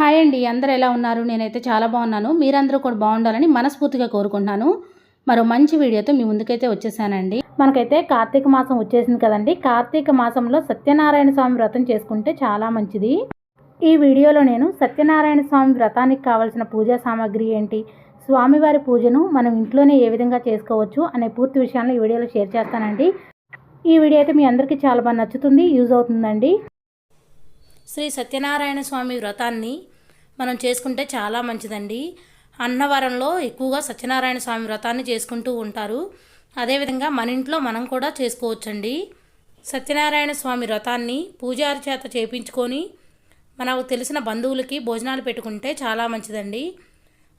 Hi అండి అందరూ ఎలా ఉన్నారు? నేనైతే చాలా బాగున్నాను. మీరందరూ కూడా బాగుండాలని మనస్ఫూర్తిగా కోరుకుంటున్నాను. మరో మంచి వీడియోతో మీ ముందుకైతే వచ్చేసానండి. మనకైతే కార్తీక మాసం వచ్చేసింది కదండి. కార్తీక మాసంలో సత్యనారాయణ స్వామి వ్రతం చేసుకుంటే చాలా మంచిది. ఈ వీడియోలో నేను సత్యనారాయణ స్వామి వ్రతానికి కావాల్సిన పూజా సామాగ్రి ఏంటి? స్వామివారి పూజను మనం ఇంట్లోనే ఏ విధంగా చేసుకోవచ్చు అనే పూర్తి విషయాలను ఈ వీడియోలో షేర్ చేస్తానండి. ఈ వీడియో అయితే మీ అందరికీ చాలా బాగా నచ్చుతుంది యూజ్ అవుతుందండి. శ్రీ సత్యనారాయణ స్వామి వ్రతాన్ని మనం చేసుకుంటే చాలా మంచిదండి. అన్నవరంలో ఎక్కువగా సత్యనారాయణ స్వామి వ్రతాన్ని చేసుకుంటూ ఉంటారు. అదేవిధంగా మన ఇంట్లో మనం కూడా చేసుకోవచ్చండి. సత్యనారాయణ స్వామి వ్రతాన్ని పూజారి చేత చేపించుకొని మనకు తెలిసిన బంధువులకి భోజనాలు పెట్టుకుంటే చాలా మంచిదండి.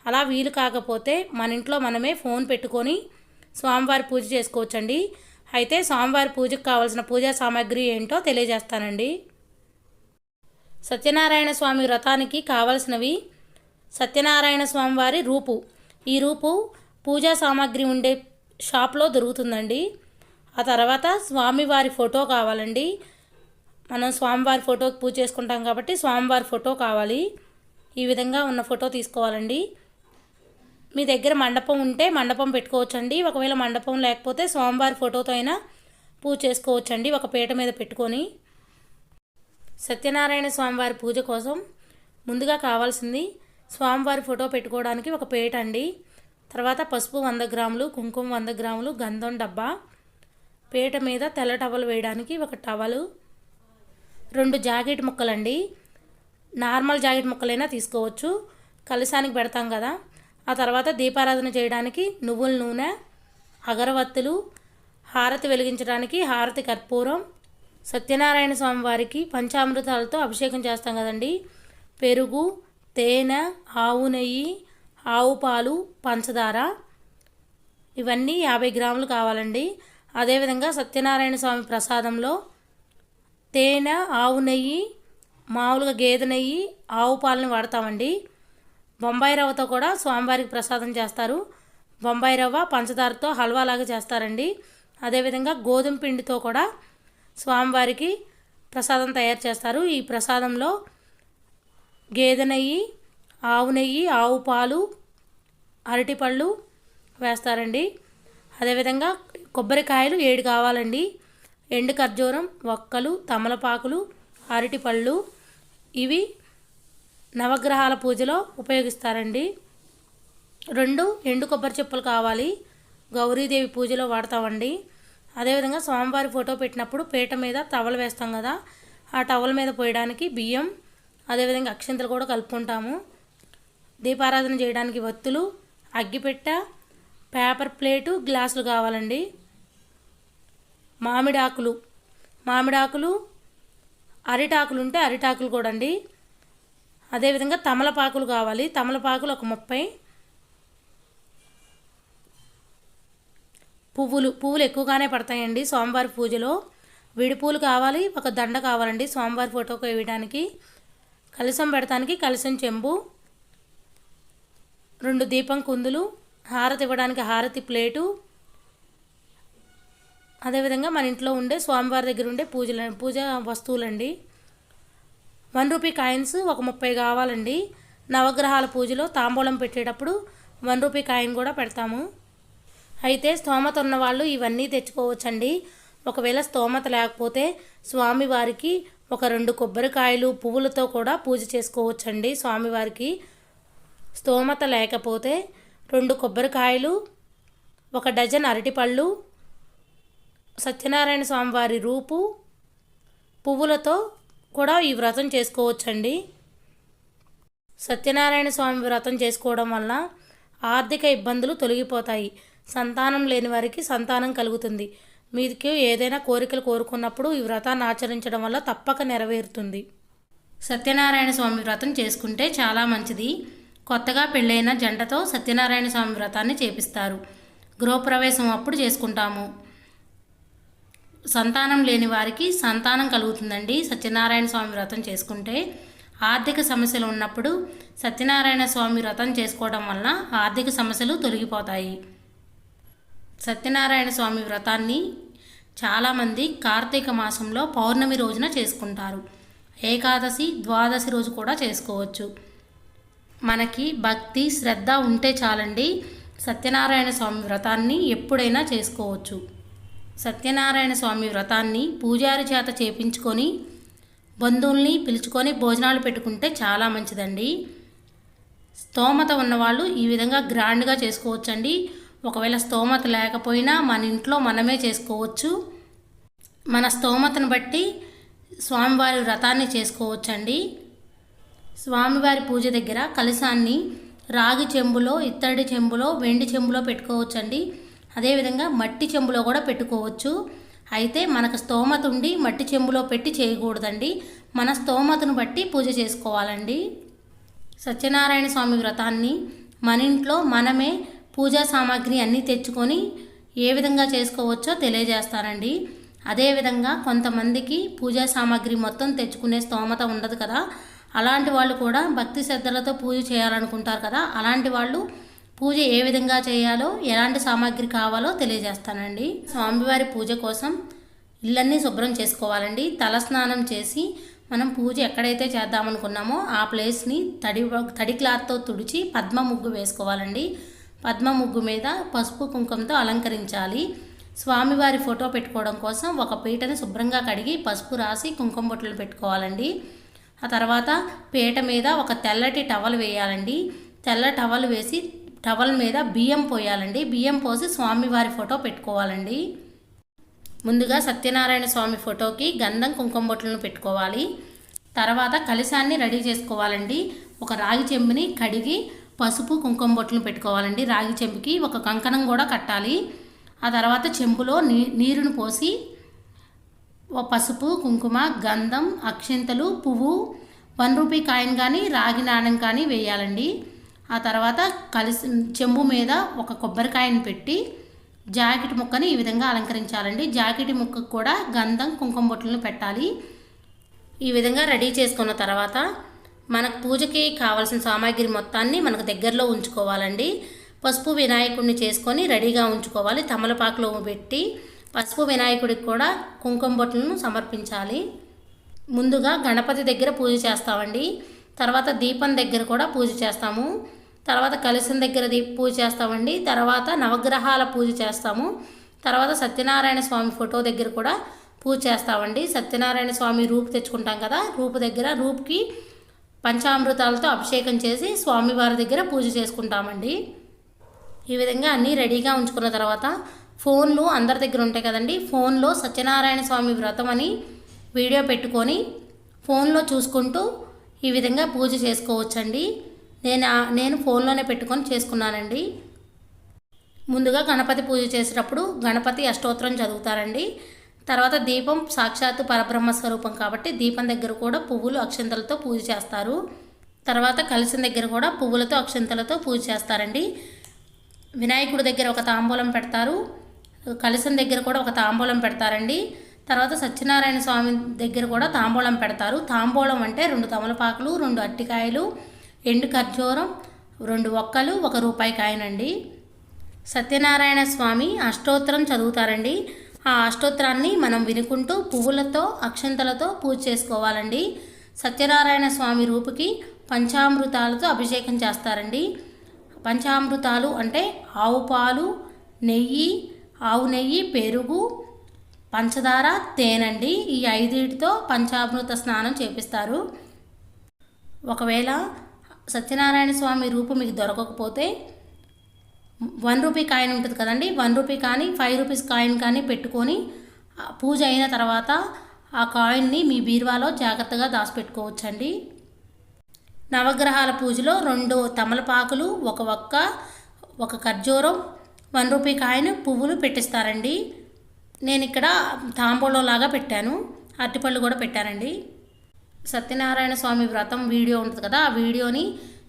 అలా వీలు కాకపోతే మన ఇంట్లో మనమే ఫోన్ పెట్టుకొని స్వామివారి పూజ చేసుకోవచ్చండి. అయితే స్వామివారి పూజకు కావాల్సిన పూజా సామాగ్రి ఏంటో తెలియజేస్తానండి. సత్యనారాయణ స్వామి వ్రతానికి కావలసినవి సత్యనారాయణ స్వామి వారి రూపు. ఈ రూపు పూజా సామాగ్రి ఉండే షాప్లో దొరుకుతుందండి. ఆ తర్వాత స్వామివారి ఫోటో కావాలండి. మనం స్వామివారి ఫోటోకి పూజ చేసుకుంటాం కాబట్టి స్వామివారి ఫోటో కావాలి. ఈ విధంగా ఉన్న ఫోటో తీసుకోవాలండి. మీ దగ్గర మండపం ఉంటే మండపం పెట్టుకోవచ్చండి. ఒకవేళ మండపం లేకపోతే స్వామివారి ఫోటోతో అయినా పూజ చేసుకోవచ్చండి. ఒక పీట మీద పెట్టుకొని. సత్యనారాయణ స్వామివారి పూజ కోసం ముందుగా కావాల్సింది స్వామివారి ఫోటో పెట్టుకోవడానికి ఒక పేట అండి. తర్వాత పసుపు వంద గ్రాములు కుంకుమ వంద గ్రాములు గంధం డబ్బా పేట మీద తెల్ల టవల్ వేయడానికి ఒక టవలు రెండు జాకెట్ ముక్కలండి. నార్మల్ జాకెట్ ముక్కలైనా తీసుకోవచ్చు. కలశానికి పెడతాం కదా. ఆ తర్వాత దీపారాధన చేయడానికి నువ్వుల నూనె అగరవత్తులు హారతి వెలిగించడానికి హారతి కర్పూరం సత్యనారాయణ స్వామి వారికి పంచామృతాలతో అభిషేకం చేస్తాం కదండి. పెరుగు తేనె ఆవు నెయ్యి ఆవు పాలు పంచదార. ఇవన్నీ యాభై గ్రాములు కావాలండి. అదేవిధంగా సత్యనారాయణ స్వామి ప్రసాదంలో తేనె ఆవు నెయ్యి మామూలుగా గేదె నెయ్యి ఆవు పాలని వాడతామండి. బొంబాయి రవ్వతో కూడా స్వామివారికి ప్రసాదం చేస్తారు. బొంబాయి రవ్వ పంచదారతో హల్వా లాగా చేస్తారండి. అదేవిధంగా గోధుమ పిండితో కూడా స్వామివారికి ప్రసాదం తయారు చేస్తారు. ఈ ప్రసాదంలో గేదె నెయ్యి ఆవు నెయ్యి ఆవు పాలు అరటిపళ్ళు వేస్తారండి. అదేవిధంగా కొబ్బరికాయలు ఏడు కావాలండి. ఎండు ఖర్జూరం ఒక్కలు తమలపాకులు అరటిపళ్ళు ఇవి నవగ్రహాల పూజలో ఉపయోగిస్తారండి. రెండు ఎండు కొబ్బరి చెప్పులు కావాలి. గౌరీదేవి పూజలో వాడతామండి. అదేవిధంగా స్వామివారి ఫోటో పెట్టినప్పుడు పీట మీద టవల్ వేస్తాం కదా ఆ టవల్ మీద పోయడానికి బియ్యం అదేవిధంగా అక్షింతలు కూడా కలుపుకుంటాము. దీపారాధన చేయడానికి వత్తులు అగ్గిపెట్ట పేపర్ ప్లేటు గ్లాసులు కావాలండి. మామిడాకులు మామిడాకులు అరిటాకులు ఉంటే అరిటాకులు కూడా అండి అదేవిధంగా తమలపాకులు కావాలి. తమలపాకులు ఒక ముప్పై పువ్వులు పువ్వులు ఎక్కువగానే పడతాయండి. సోమవారి పూజలో విడిపూలు కావాలి ఒక దండ కావాలండి. సోమవారి ఫోటోకి వేయడానికి కలసం పెడతానికి కలసం చెంబు రెండు దీపం కుందులు హారతి ఇవ్వడానికి హారతి ప్లేటు. అదేవిధంగా మన ఇంట్లో ఉండే స్వామివారి దగ్గర ఉండే పూజల పూజ వస్తువులండి. వన్ రూపీ కాయిన్స్ ఒక ముప్పై కావాలండి. నవగ్రహాల పూజలో తాంబూలం పెట్టేటప్పుడు వన్ రూపీ కాయిన్ కూడా పెడతాము. అయితే స్తోమత ఉన్న వాళ్ళు ఇవన్నీ తెచ్చుకోవచ్చండి. ఒకవేళ స్తోమత లేకపోతే స్వామివారికి ఒక రెండు కొబ్బరికాయలు పువ్వులతో కూడా పూజ చేసుకోవచ్చండి. స్వామివారికి స్తోమత లేకపోతే రెండు కొబ్బరికాయలు ఒక డజన్ అరటిపళ్ళు సత్యనారాయణ స్వామివారి రూపు పువ్వులతో కూడా ఈ వ్రతం చేసుకోవచ్చండి. సత్యనారాయణ స్వామి వ్రతం చేసుకోవడం వల్ల ఆర్థిక ఇబ్బందులు తొలగిపోతాయి. సంతానం లేని వారికి సంతానం కలుగుతుంది. మీకు ఏదైనా కోరికలు కోరుకున్నప్పుడు ఈ వ్రతాన్ని ఆచరించడం వల్ల తప్పక నెరవేరుతుంది. సత్యనారాయణ స్వామి వ్రతం చేసుకుంటే చాలా మంచిది. కొత్తగా పెళ్ళైన జంటతో సత్యనారాయణ స్వామి వ్రతాన్ని చేపిస్తారు. గృహప్రవేశం అప్పుడు చేసుకుంటాము. సంతానం లేని వారికి సంతానం కలుగుతుందండి సత్యనారాయణ స్వామి వ్రతం చేసుకుంటే. ఆర్థిక సమస్యలు ఉన్నప్పుడు సత్యనారాయణ స్వామి వ్రతం చేసుకోవడం వలన ఆర్థిక సమస్యలు తొలగిపోతాయి. సత్యనారాయణ స్వామి వ్రతాన్ని చాలామంది కార్తీక మాసంలో పౌర్ణమి రోజున చేసుకుంటారు. ఏకాదశి ద్వాదశి రోజు కూడా చేసుకోవచ్చు. మనకి భక్తి శ్రద్ధ ఉంటే చాలండి సత్యనారాయణ స్వామి వ్రతాన్ని ఎప్పుడైనా చేసుకోవచ్చు. సత్యనారాయణ స్వామి వ్రతాన్ని పూజారి చేత చేపించుకొని బంధువుల్ని పిలుచుకొని భోజనాలు పెట్టుకుంటే చాలా మంచిదండి. స్తోమత ఉన్నవాళ్ళు ఈ విధంగా గ్రాండ్గా చేసుకోవచ్చండి. ఒకవేళ స్తోమత లేకపోయినా మన ఇంట్లో మనమే చేసుకోవచ్చు. మన స్తోమతను బట్టి స్వామివారి వ్రతాన్ని చేసుకోవచ్చండి. స్వామివారి పూజ దగ్గర కలశాన్ని రాగి చెంబులో ఇత్తడి చెంబులో వెండి చెంబులో పెట్టుకోవచ్చండి. అదేవిధంగా మట్టి చెంబులో కూడా పెట్టుకోవచ్చు. అయితే మనకు స్తోమత ఉండి మట్టి చెంబులో పెట్టి చేయకూడదండి. మన స్తోమతను బట్టి పూజ చేసుకోవాలండి. సత్యనారాయణ స్వామి వ్రతాన్ని మన ఇంట్లో మనమే పూజా సామాగ్రి అన్నీ తెచ్చుకొని ఏ విధంగా చేసుకోవచ్చో తెలియజేస్తానండి అదేవిధంగా కొంతమందికి పూజా సామాగ్రి మొత్తం తెచ్చుకునే స్తోమత ఉండదు కదా. అలాంటి వాళ్ళు కూడా భక్తి శ్రద్ధలతో పూజ చేయాలనుకుంటారు కదా. అలాంటి వాళ్ళు పూజ ఏ విధంగా చేయాలో ఎలాంటి సామాగ్రి కావాలో తెలియజేస్తానండి. స్వామివారి పూజ కోసం ఇల్లన్నీ శుభ్రం చేసుకోవాలండి. తల స్నానం చేసి మనం పూజ ఎక్కడైతే చేద్దామనుకున్నామో ఆ ప్లేస్ని తడి తడి క్లాత్తో తుడిచి పద్మ ముగ్గు వేసుకోవాలండి. పద్మ ముగ్గు మీద పసుపు కుంకుమతో అలంకరించాలి. స్వామివారి ఫోటో పెట్టుకోవడం కోసం ఒక పీటని శుభ్రంగా కడిగి పసుపు రాసి కుంకుమ బొట్టలు పెట్టుకోవాలండి. ఆ తర్వాత పీట మీద ఒక తెల్లటి టవల్ వేయాలండి. తెల్ల టవల్ వేసి టవల్ మీద బియ్యం పోయాలండి. బియ్యం పోసి స్వామివారి ఫోటో పెట్టుకోవాలండి. ముందుగా సత్యనారాయణ స్వామి ఫోటోకి గంధం కుంకుమ బొట్లను పెట్టుకోవాలి. తర్వాత కలశాన్ని రెడీ చేసుకోవాలండి. ఒక రాగి చెంబుని కడిగి పసుపు కుంకుమ బొట్లు పెట్టుకోవాలండి. రాగి చెంబుకి ఒక కంకణం కూడా కట్టాలి. ఆ తర్వాత చెంబులో నీ నీరును పోసి ఓ పసుపు కుంకుమ గంధం అక్షింతలు పువ్వు వన్ రూపీ కాయిన్ కానీ రాగి నాణ్యం కానీ వేయాలండి. ఆ తర్వాత కలిసి చెంబు మీద ఒక కొబ్బరికాయను పెట్టి జాకెట్ ముక్కని ఈ విధంగా అలంకరించాలండి. జాకెట్ ముక్కకు కూడా గంధం కుంకుమ బొట్లను పెట్టాలి. ఈ విధంగా రెడీ చేసుకున్న తర్వాత మనకు పూజకి కావాల్సిన సామాగ్రి మొత్తాన్ని మనకు దగ్గరలో ఉంచుకోవాలండి. పసుపు వినాయకుడిని చేసుకొని రెడీగా ఉంచుకోవాలి. తమలపాకులో పెట్టి పసుపు వినాయకుడికి కూడా కుంకుమ బొట్లను సమర్పించాలి. ముందుగా గణపతి దగ్గర పూజ చేస్తామండి. తర్వాత దీపం దగ్గర కూడా పూజ చేస్తాము. తర్వాత కలశం దగ్గర దీప పూజ చేస్తామండి. తర్వాత నవగ్రహాల పూజ చేస్తాము. తర్వాత సత్యనారాయణ స్వామి ఫోటో దగ్గర కూడా పూజ చేస్తామండి. సత్యనారాయణ స్వామి రూపు తెచ్చుకుంటాం కదా. రూపు దగ్గర రూపుకి పంచామృతాలతో అభిషేకం చేసి స్వామివారి దగ్గర పూజ చేసుకుంటామండి. ఈ విధంగా అన్నీ రెడీగా ఉంచుకున్న తర్వాత ఫోన్లు అందరి దగ్గర ఉంటాయి కదండి. ఫోన్లో సత్యనారాయణ స్వామి వ్రతం అని వీడియో పెట్టుకొని ఫోన్లో చూసుకుంటూ ఈ విధంగా పూజ చేసుకోవచ్చండి. నేను నేను ఫోన్లోనే పెట్టుకొని చేసుకున్నానండి. ముందుగా గణపతి పూజ చేసేటప్పుడు గణపతి అష్టోత్తరం చదువుతారండి. తర్వాత దీపం సాక్షాత్తు పరబ్రహ్మ స్వరూపం కాబట్టి దీపం దగ్గర కూడా పువ్వులు అక్షంతలతో పూజ చేస్తారు. తర్వాత కలసం దగ్గర కూడా పువ్వులతో అక్షంతలతో పూజ చేస్తారండి. వినాయకుడి దగ్గర ఒక తాంబూలం పెడతారు. కలసం దగ్గర కూడా ఒక తాంబూలం పెడతారండి. తర్వాత సత్యనారాయణ స్వామి దగ్గర కూడా తాంబూలం పెడతారు. తాంబూలం అంటే రెండు తమలపాకులు రెండు అట్టికాయలు ఎండు ఖర్జూరం రెండు ఒక్కలు ఒక రూపాయి కాయనండి. సత్యనారాయణ స్వామి అష్టోత్తరం చదువుతారండి. ఆ అష్టోత్తరాన్ని మనం వినుకుంటూ పువ్వులతో అక్షంతలతో పూజ చేసుకోవాలండి. సత్యనారాయణ స్వామి రూపుకి పంచామృతాలతో అభిషేకం చేస్తారండి. పంచామృతాలు అంటే ఆవు పాలు నెయ్యి ఆవు నెయ్యి పెరుగు పంచదార తేనండి. ఈ ఐదుటితో పంచామృత స్నానం చేపిస్తారు. ఒకవేళ సత్యనారాయణ స్వామి రూపు మీకు దొరకకపోతే వన్ రూపీ కాయిన్ ఉంటుంది కదండి వన్ రూపీ కానీ ఫైవ్ రూపీస్ కాయిన్ కానీ పెట్టుకొని పూజ అయిన తర్వాత ఆ కాయిన్ని మీ బీరువాలో జాగ్రత్తగా దాచిపెట్టుకోవచ్చండి. నవగ్రహాల పూజలో రెండు తమలపాకులు ఒక ఒక్క ఒక ఖర్జూరం వన్ రూపీ కాయిన్ పువ్వులు పెట్టిస్తారండి. నేను ఇక్కడ తాంబూలం లాగా పెట్టాను అరటిపళ్ళు కూడా పెట్టానండి. సత్యనారాయణ స్వామి వ్రతం వీడియో ఉంటుంది కదా ఆ వీడియోని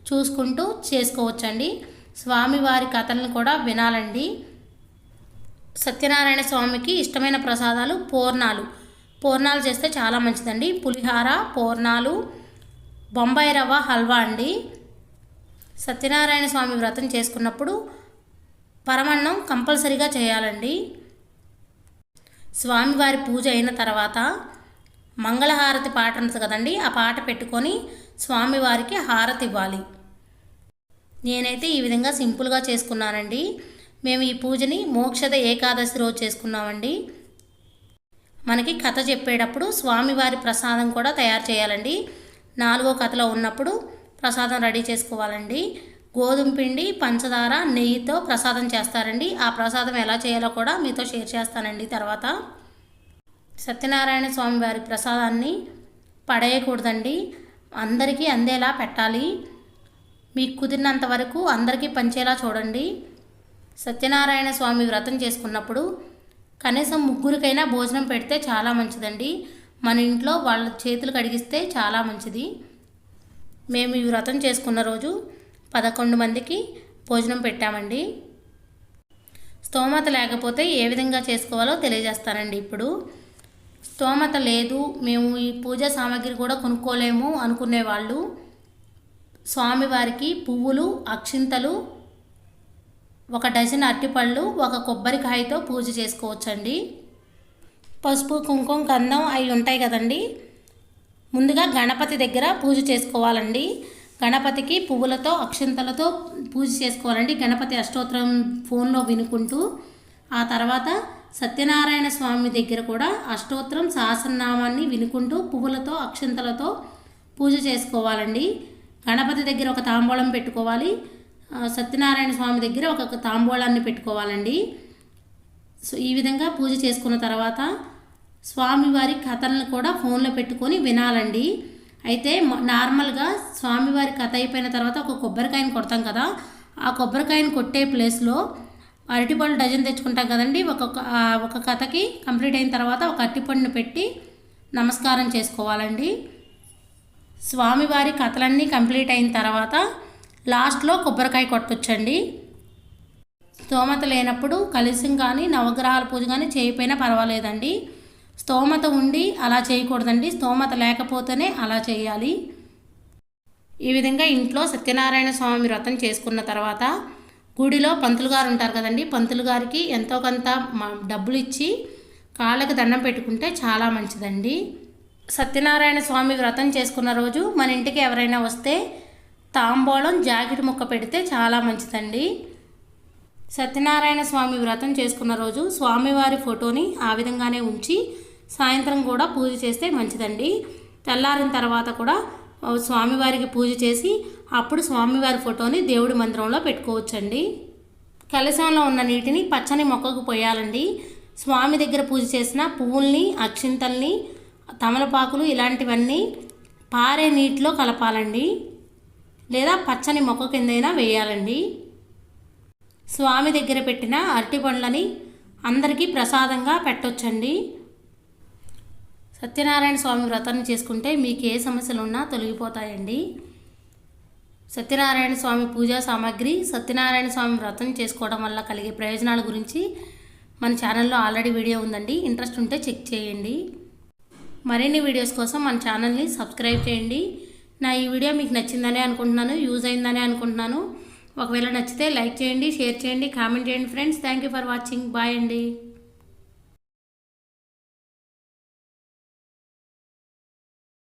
చూసుకుంటూ చేసుకోవచ్చండి. స్వామివారి కథలను కూడా వినాలండి. సత్యనారాయణ స్వామికి ఇష్టమైన ప్రసాదాలు పూర్ణాలు. పూర్ణాలు చేస్తే చాలా మంచిదండి. పులిహార పూర్ణాలు బొంబాయి రవ్వ హల్వా అండి. సత్యనారాయణ స్వామి వ్రతం చేసుకున్నప్పుడు పరమన్నం కంపల్సరీగా చేయాలండి. స్వామివారి పూజ అయిన తర్వాత మంగళహారతి పాట ఉంటుంది కదండి ఆ పాట పెట్టుకొని స్వామివారికి హారతి ఇవ్వాలి. నేనైతే ఈ విధంగా సింపుల్గా చేసుకున్నానండి. మేము ఈ పూజని మోక్షద ఏకాదశి రోజు చేసుకున్నామండి. మనకి కథ చెప్పేటప్పుడు స్వామివారి ప్రసాదం కూడా తయారు చేయాలండి. నాలుగో కథలో ఉన్నప్పుడు ప్రసాదం రెడీ చేసుకోవాలండి. గోధుమ పిండి పంచదార నెయ్యితో ప్రసాదం చేస్తారండి. ఆ ప్రసాదం ఎలా చేయాలో కూడా మీతో షేర్ చేస్తానండి తర్వాత. సత్యనారాయణ స్వామి వారి ప్రసాదాన్ని పడేయకూడదండి. అందరికీ అందేలా పెట్టాలి. మీకు కుదిరినంత వరకు అందరికీ పంచేలా చూడండి. సత్యనారాయణ స్వామి వ్రతం చేసుకున్నప్పుడు కనీసం ముగ్గురికైనా భోజనం పెడితే చాలా మంచిదండి. మన ఇంట్లో వాళ్ళ చేతులు కడిగిస్తే చాలా మంచిది. మేము ఈ వ్రతం చేసుకున్న రోజు పదకొండు మందికి భోజనం పెట్టామండి. స్తోమత లేకపోతే ఏ విధంగా చేసుకోవాలో తెలియజేస్తానండి ఇప్పుడు. స్తోమత లేదు మేము ఈ పూజా సామాగ్రి కూడా కొనుక్కోలేము అనుకునే వాళ్ళు స్వామివారికి పువ్వులు అక్షింతలు ఒక డజన్ అరటిపళ్ళు ఒక కొబ్బరికాయతో పూజ చేసుకోవచ్చండి. పసుపు కుంకుమ గంధం అవి ఉంటాయి కదండి. ముందుగా గణపతి దగ్గర పూజ చేసుకోవాలండి. గణపతికి పువ్వులతో అక్షింతలతో పూజ చేసుకోవాలండి. గణపతి అష్టోత్తరం ఫోన్లో వినుకుంటూ ఆ తర్వాత సత్యనారాయణ స్వామి దగ్గర కూడా అష్టోత్తరం సహస్రనామాన్ని వినుకుంటూ పువ్వులతో అక్షింతలతో పూజ చేసుకోవాలండి. గణపతి దగ్గర ఒక తాంబూలం పెట్టుకోవాలి. సత్యనారాయణ స్వామి దగ్గర ఒక తాంబూలాన్ని పెట్టుకోవాలండి. సో ఈ విధంగా పూజ చేసుకున్న తర్వాత స్వామివారి కథలను కూడా ఫోన్లో పెట్టుకొని వినాలండి. అయితే నార్మల్గా స్వామివారి కథ అయిపోయిన తర్వాత ఒక కొబ్బరికాయను కొడతాం కదా. ఆ కొబ్బరికాయని కొట్టే ప్లేస్లో అరటిపళ్ళు డజన్ తెచ్చుకుంటాం కదండి. ఒక్కొక్క ఒక కథకి కంప్లీట్ అయిన తర్వాత ఒక అరటిపండును పెట్టి నమస్కారం చేసుకోవాలండి. స్వామివారి కథలన్నీ కంప్లీట్ అయిన తర్వాత లాస్ట్లో కొబ్బరికాయ కొట్టొచ్చండి. స్తోమత లేనప్పుడు కలిసం కానీ నవగ్రహాల పూజ కానీ చేయకపోయినా పర్వాలేదండి. స్తోమత ఉండి అలా చేయకూడదండి. స్తోమత లేకపోతేనే అలా చేయాలి. ఈ విధంగా ఇంట్లో సత్యనారాయణ స్వామి వ్రతం చేసుకున్న తర్వాత గుడిలో పంతులు గారు ఉంటారు కదండి. పంతులు గారికి ఎంతో కొంత డబ్బులు ఇచ్చి కాళ్ళకి దండం పెట్టుకుంటే చాలా మంచిదండి. సత్యనారాయణ స్వామి వ్రతం చేసుకున్న రోజు మన ఇంటికి ఎవరైనా వస్తే తాంబూలం జాకెట్ ముక్క పెడితే చాలా మంచిదండి. సత్యనారాయణ స్వామి వ్రతం చేసుకున్న రోజు స్వామివారి ఫోటోని ఆ విధంగానే ఉంచి సాయంత్రం కూడా పూజ చేస్తే మంచిదండి. తెల్లారిన తర్వాత కూడా స్వామివారికి పూజ చేసి అప్పుడు స్వామివారి ఫోటోని దేవుడి మందిరంలో పెట్టుకోవచ్చండి. కలశంలో ఉన్న నీటిని పచ్చని మొక్కకు పోయాలండి. స్వామి దగ్గర పూజ చేసిన పువ్వుల్ని అక్షింతల్ని తమలపాకులు ఇలాంటివన్నీ పారే నీటిలో కలపాలండి. లేదా పచ్చని మొక్క కిందైనా వేయాలండి. స్వామి దగ్గర పెట్టిన అరటి పండ్లని అందరికీ ప్రసాదంగా పెట్టొచ్చండి. సత్యనారాయణ స్వామి వ్రతాన్ని చేసుకుంటే మీకు ఏ సమస్యలు ఉన్నా తొలగిపోతాయండి. సత్యనారాయణ స్వామి పూజా సామాగ్రి సత్యనారాయణ స్వామి వ్రతం చేసుకోవడం వల్ల కలిగే ప్రయోజనాల గురించి మన ఛానల్లో ఆల్రెడీ వీడియో ఉందండి. ఇంట్రెస్ట్ ఉంటే చెక్ చేయండి. మరిన్ని వీడియోస్ కోసం మన ఛానల్ని సబ్స్క్రైబ్ చేయండి. నా ఈ వీడియో మీకు నచ్చిందని అనుకుంటున్నాను యూజ్ అయిందని అనుకుంటున్నాను. ఒకవేళ నచ్చితే లైక్ చేయండి షేర్ చేయండి కామెంట్ చేయండి friends thank you for watching bye అండి.